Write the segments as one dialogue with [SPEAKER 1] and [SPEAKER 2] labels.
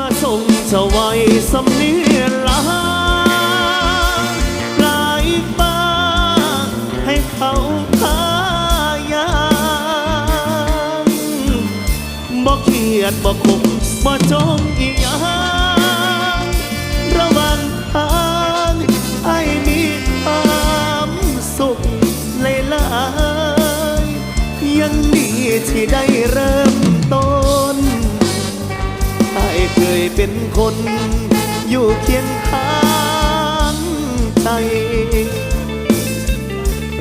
[SPEAKER 1] มาส่งเจ้าไว้สำเนียนลาลายฟ้าให้เขาพายามบ่เครียดบ่คมบ่จมอีหยังระว่างทางไอ้มีความสุขหลยลายยังดีที่ได้เริ่ม เคยเป็นคน อยู่เคียงข้างใจ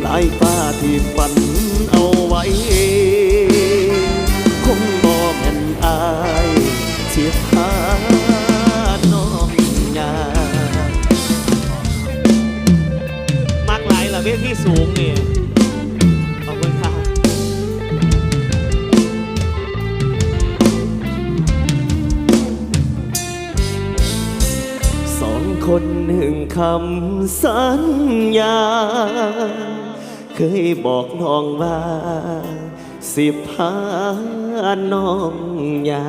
[SPEAKER 1] ลายฟ้าที่ฝันเอาไว้ คงบอแม่นอายเสียพาน้องยามักหลายละเวทที่สูงเนี่ข คนหนึ่งคำสัญญา เคยบอกน้องว่า สิพาน้องยา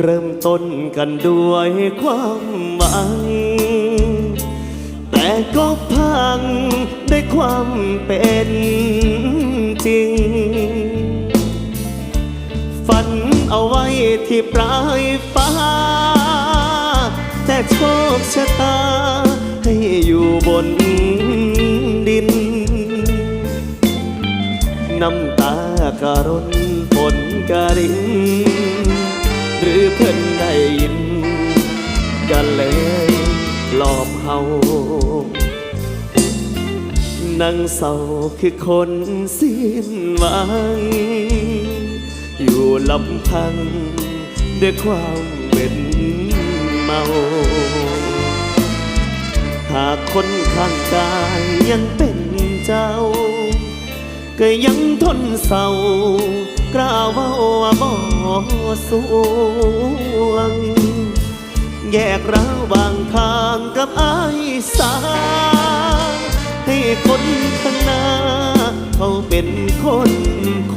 [SPEAKER 1] เริ่มต้นกันด้วยความหวัง แต่ก็พังด้วยความเป็นจริง ฝันเอาไว้ที่ปลายฟ้า แต่โชคชะตา ให้อยู่บนดิน น้ำตากะรนฝนกะริน หรือเพิ่นได้ยิน กันเลยหลอบเฮานั่งเศร้าคือคนสิ้นหวัง อยู่ลำพังด้วยความเป็น เมา หากคนข้างกายยังเป็นเจ้า ก็ยังทนเศร้ากล้าวาว่าบ่สวง แยกร้าวบางทางกับอายสา ให้คนข้างหน้า เขาเป็นคนค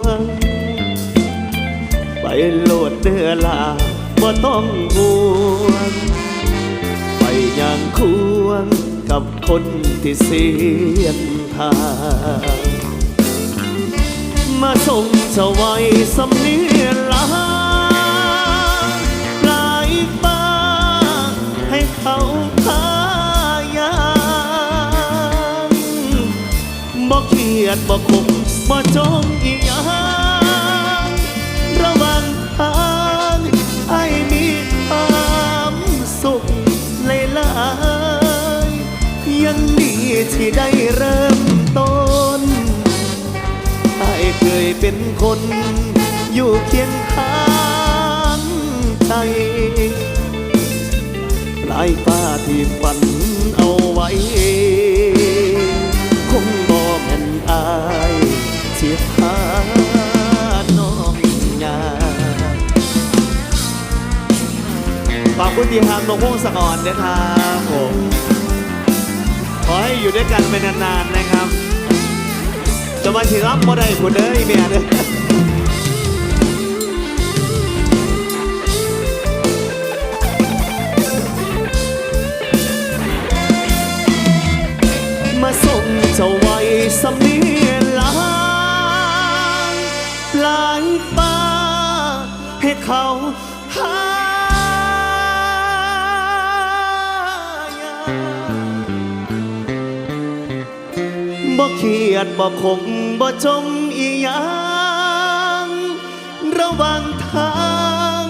[SPEAKER 1] วรไปโลดเดือลา บ่ต้องห่วง ไปอย่างควรกับคนที่เสียนทาง มาส่งเจ้าไว้สำเนียนลาปลายฟ้าให้เขาพายามบ่เครียดบ่คมบ่จมอีหยัง ที่ได้เริ่มต้นไอ้เคยเป็นคนอยู่เคียงข้างใจปลายฟ้าที่ฝันเอาไว้ คงบ่แม่นอายเสียพาน้องยาฝากคุณที่หางนงพงศกรนะครับผม อให้อยู่ด้วยกันไปนานๆนะครับ จะมาถึงรับบ่ได้คุณเด้อเมียเด้อมาส่งเจ้าไว้สำ บ่เครียดบ่คมบ่จมอีหยังระหว่างทาง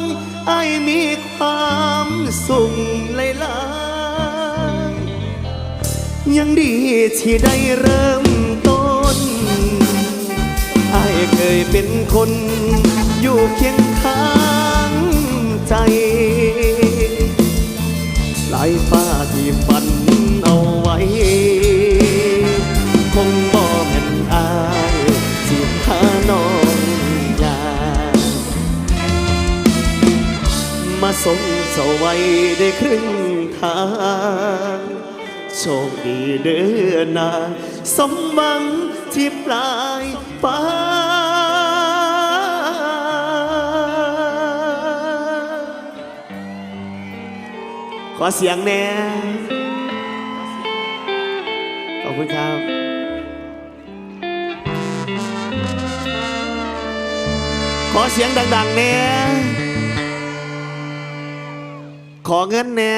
[SPEAKER 1] ไอ้มีความสุขหลายๆยังดีที่ได้เริ่มต้นไอ้เคยเป็นคนอยู่เคียงข้างใจ สมสวัยได้ครึ่งทางโชคดีเดือนนาสมบังที่ปลายฟ้าขอเสียงแน่ขอบคุณครับขอเสียงดังๆเนี่ย ขอเงินแน่